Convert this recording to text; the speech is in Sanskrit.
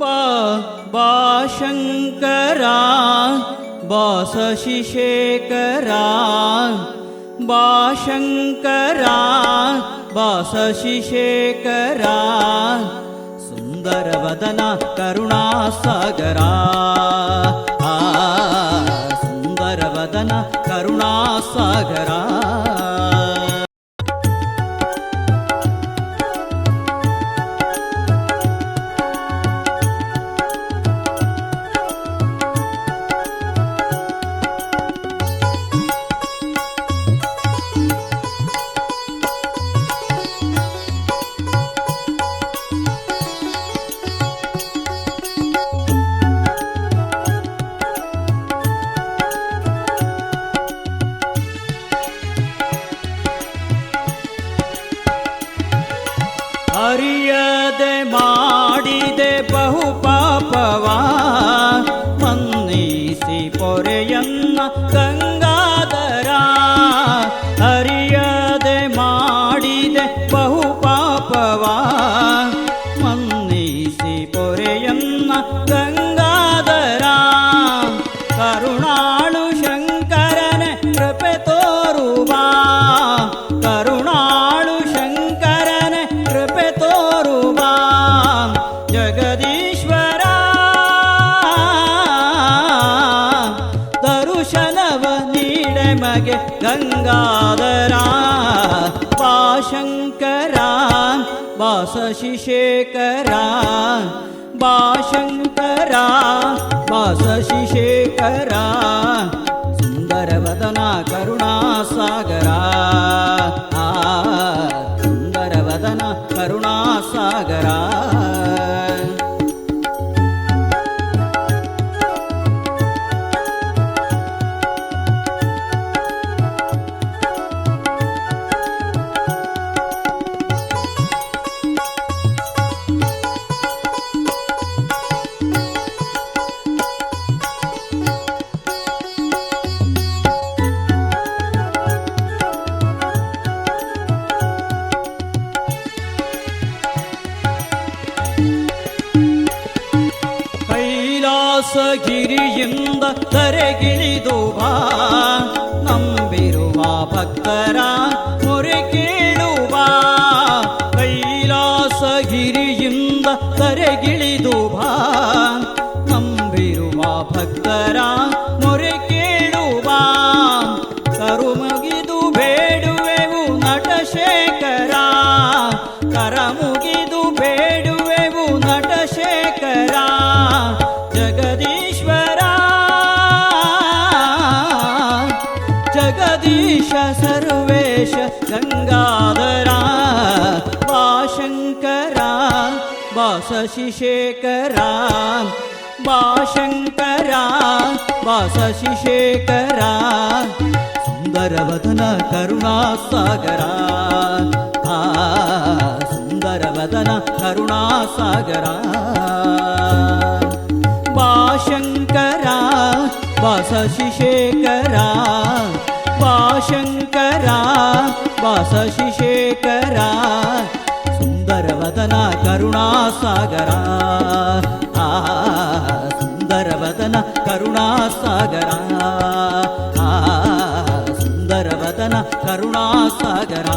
बा बा शङ्करा बास शिशेखरा बा शङ्करा बास शिशेखरा सुन्दरवदना करुणासागरा सुन्दरवदना करुणासागरा പൊരയുന്ന ഗംഗാധര കരുണാളു ശങ്കരനെ കൃപ തോറുവ കരുണാളു ശങ്കരനെ കൃപ തോറുവ ജഗദീശ്വര ദർശനവ നീടമകെ ഗംഗാധര പാശങ്കരാ वा सि शेखराशरा सुन्दरवदना करुणासागरा ಕೈಲಾಸಗಿರಿಯಿಂದ ಕರೆಗಿಳಿದು ಬಾ. ನಂಬಿರುವ ಭಕ್ತರ ಮೊರೆ ಕೇಳುವ ಕೈಲಾಸಗಿರಿಯಿಂದ ಕರೆಗಿಳಿದು ಬಾ. ನಂಬಿರುವ ಭಕ್ತರ जगदीश सर्वेश गङ्गाधरा वाशङ्करा वासशिशेखरा वाशङ्करा वासशिशेखरा सुन्दरवदन करुणासागरा सुन्दरवदन करुणासागरा। वाशङ्करा वासशिशेखरा शशिशेखरा सुन्दरवदना सुन्दरवतन करुणासागरा सुन्दरवदना करुणासागरा। सुन्दरवदना करुणासागरा।